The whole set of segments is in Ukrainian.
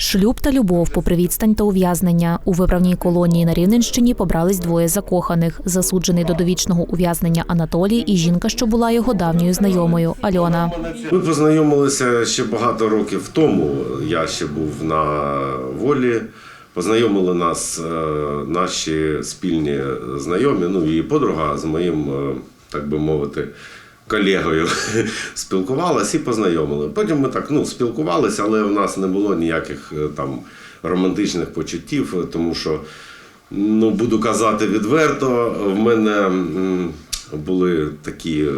Шлюб та любов, попри відстань та ув'язнення. У виправній колонії на Рівненщині побрались двоє закоханих: засуджений до довічного ув'язнення Анатолій і жінка, що була його давньою знайомою Альона. Ми познайомилися ще багато років тому. Я ще був на волі. Познайомили нас е, наші спільні знайомі, ну і подруга з моїм, е, так би мовити, колегою спілкувалась і познайомили. Потім ми так ну, спілкувалися, але в нас не було ніяких е, там романтичних почуттів, е, тому що, ну, буду казати відверто, в мене були такі е,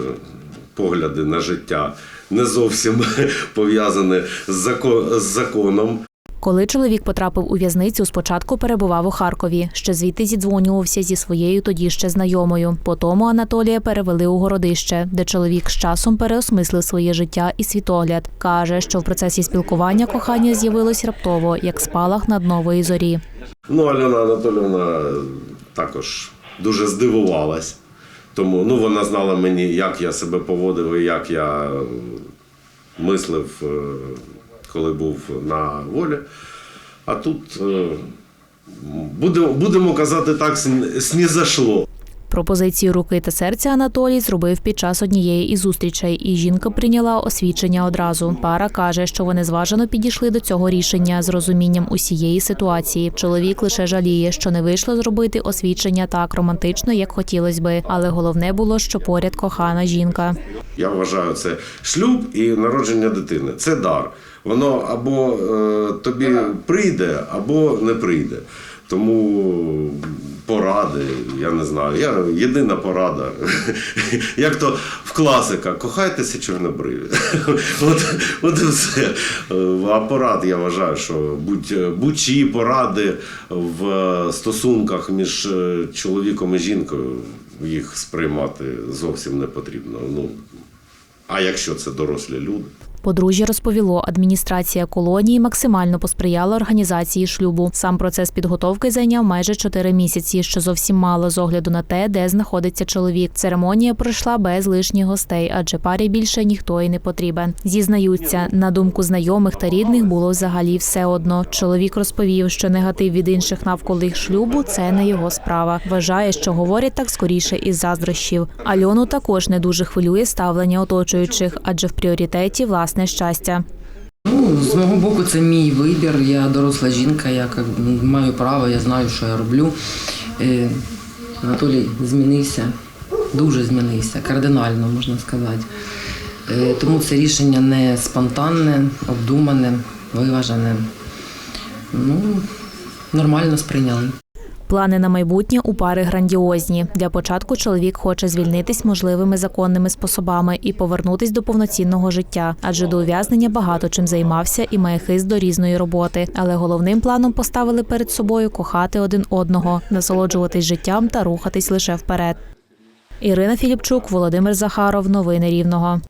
погляди на життя не зовсім пов'язані з зако- з законом. Коли чоловік потрапив у в'язницю, спочатку перебував у Харкові. Ще звідти зідзвонювався зі своєю тоді ще знайомою. Потому Анатолія перевели у городище, де чоловік з часом переосмислив своє життя і світогляд. каже, що в процесі спілкування кохання з'явилось раптово, як спалах над нової зорі. Ну, Альона Анатолівна також дуже здивувалась. Тому ну, вона знала мені, як я себе поводив і як я мислив, е, коли був на волі. А тут, е, будемо, будемо казати так, сні- снізашло. Пропозицію руки та серця Анатолій зробив під час однієї із зустрічей, і жінка прийняла освідчення одразу. Пара каже, що вони зважено підійшли до цього рішення з розумінням усієї ситуації. Чоловік лише жаліє, що не вийшло зробити освідчення так романтично, як хотілось би. Але головне було, що поряд кохана жінка. Я вважаю, це шлюб і народження дитини. Це дар. Воно або е, тобі прийде, або не прийде. Тому поради, я не знаю. Я єдина порада. Як то в класика, кохайтеся чорнобриві. От, от і все. Е, А порад я вважаю, що будь- будь-чиї поради в стосунках між е, чоловіком і жінкою їх сприймати зовсім не потрібно. Ну, а якщо це дорослі люди? Подружжя розповіло, адміністрація колонії максимально посприяла організації шлюбу. Сам процес підготовки зайняв майже чотири місяці, що зовсім мало з огляду на те, де знаходиться чоловік. Церемонія пройшла без лишніх гостей, адже парі більше ніхто і не потрібен. Зізнаються, на думку знайомих та рідних було взагалі все одно. Чоловік розповів, що негатив від інших навколо їх шлюбу це не його справа. Вважає, що говорять так скоріше із заздрощів. Альону також не дуже хвилює ставлення оточуючих, адже в пріоритеті власне щастя. Ну, з мого боку, це мій вибір. Я доросла жінка, я маю право, я знаю, що я роблю. Е, Анатолій змінився, дуже змінився, кардинально можна сказати. Е, тому це рішення не спонтанне, обдумане, виважене. Ну, нормально сприйняли. Плани на майбутнє у пари грандіозні. Для початку чоловік хоче звільнитись можливими законними способами і повернутись до повноцінного життя, адже до ув'язнення багато чим займався і має хист до різної роботи. Але головним планом поставили перед собою кохати один одного, насолоджуватись життям та рухатись лише вперед. Ірина Філіпчук, Володимир Захаров. Новини Рівного.